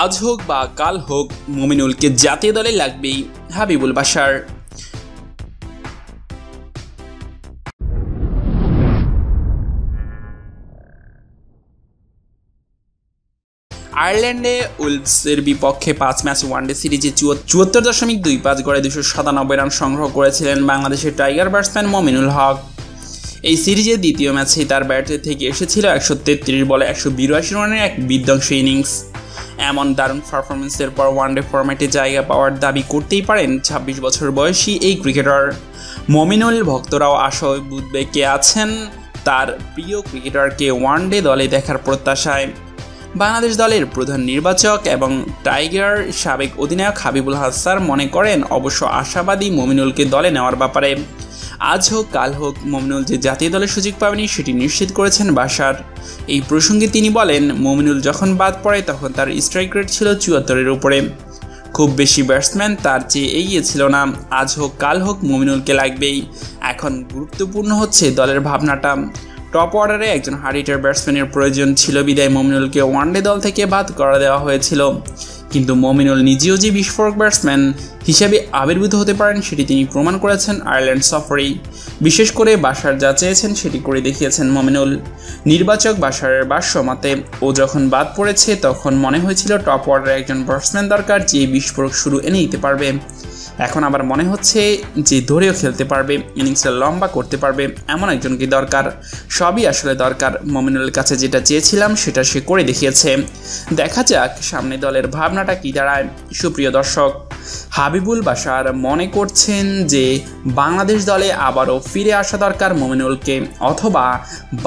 আজ হোক বা কাল হোক, মমিনুলকে জাতীয় দলে লাগবেই হাবিবুল বাসার আয়ারল্যান্ডে উলভসের বিপক্ষে পাঁচ ম্যাচ ওয়ানডে সিরিজে চুয়াত্তর দশমিক দুই পাঁচ গড়ে দুশো সাতানব্বই রান সংগ্রহ করেছিলেন বাংলাদেশের টাইগার ব্যাটসম্যান মমিনুল হক। এই সিরিজের দ্বিতীয় ম্যাচেই তার ব্যাটে থেকে এসেছিল একশো তেত্রিশ বলে একশো বিরাশি রানের এক বিধ্বংসী ইনিংস। এমন দারুণ পারফরমেন্সের পর ওয়ানডে ফরম্যাটে জায়গা পাওয়ার দাবি করতেই পারেন ছাব্বিশ বছর বয়সী এই ক্রিকেটার মমিনুল ভক্তরাও আশয় বুঝবে কে আছেন তার প্রিয় ক্রিকেটারকে ওয়ানডে দলে দেখার প্রত্যাশায়। বাংলাদেশ দলের প্রধান নির্বাচক এবং টাইগার সাবেক অধিনায়ক হাবিবুল হাসার মনে করেন, অবশ্য আশাবাদী মমিনুলকে দলে নেওয়ার ব্যাপারে আজ হোক, কাল হোক, মমিনুল যে জাতীয় দলের সুযোগ পাবেনি সেটি নিশ্চিত করেছেন বাসার। এই প্রসঙ্গে তিনি বলেন, মমিনুল যখন বাদ পড়ে তখন তার স্ট্রাইক রেট ছিল চুয়াত্তরের উপরে। খুব বেশি ব্যাটসম্যান তার চেয়ে এগিয়ে ছিল না। আজ হোক, কাল হোক, মমিনুলকে লাগবেই। এখন গুরুত্বপূর্ণ হচ্ছে দলের ভাবনাটা। টপ অর্ডারে একজন হার্ড ব্যাটসম্যানের প্রয়োজন ছিল। বিদায় মমিনুলকে ওয়ানডে দল থেকে বাদ করা দেওয়া হয়েছিল। কিন্তু মমিনুল নিজেও যে বিস্ফোরক ব্যাটসম্যান হিসেবে আবির্ভূত হতে পারেন সেটি তিনি প্রমাণ করেছেন আয়ারল্যান্ড সফরেই। বিশেষ করে বাসার যা চেয়েছেন সেটি করে দেখিয়েছেন মমিনুল। নির্বাচক বাসারের বাস্য মতে, ও যখন বাদ পড়েছে তখন মনে হয়েছিল টপ অর্ডারে একজন ব্যাটসম্যান দরকার যে বিস্ফোরক শুরু এনে দিতে পারবে। এখন আবার মনে হচ্ছে যে ধরেও খেলতে পারবে, ইনিংসটা লম্বা করতে পারবে, এমন একজনকে দরকার। সবই আসলে দরকার। মমিনুলের কাছে যেটা চেয়েছিলাম, সেটা সে করে দেখিয়েছে। দেখা যাক সামনে দলের ভাবনাটা কী দাঁড়ায়। সুপ্রিয় দর্শক হাবিবুল বাসার মনে করছেন যে বাংলাদেশ দলে আবারও ফিরে আসা দরকার মমিনুলকে, অথবা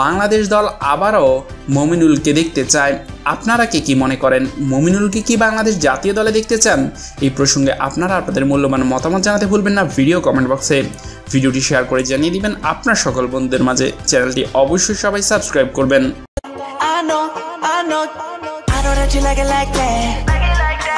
বাংলাদেশ দল আবারও মমিনুলকে দেখতে চায়। আপনারা কে কি মনে করেন? মমিনুলকে কি বাংলাদেশ জাতীয় দলে দেখতে চান? এই প্রসঙ্গে আপনারা আপনাদের মূল্যবান মতামত জানাতে ভুলবেন না ভিডিও কমেন্ট বক্সে। ভিডিওটি শেয়ার করে জানিয়ে দিবেন আপনার সকল বন্ধুদের মাঝে। চ্যানেলটি অবশ্যই সবাই সাবস্ক্রাইব করবেন। I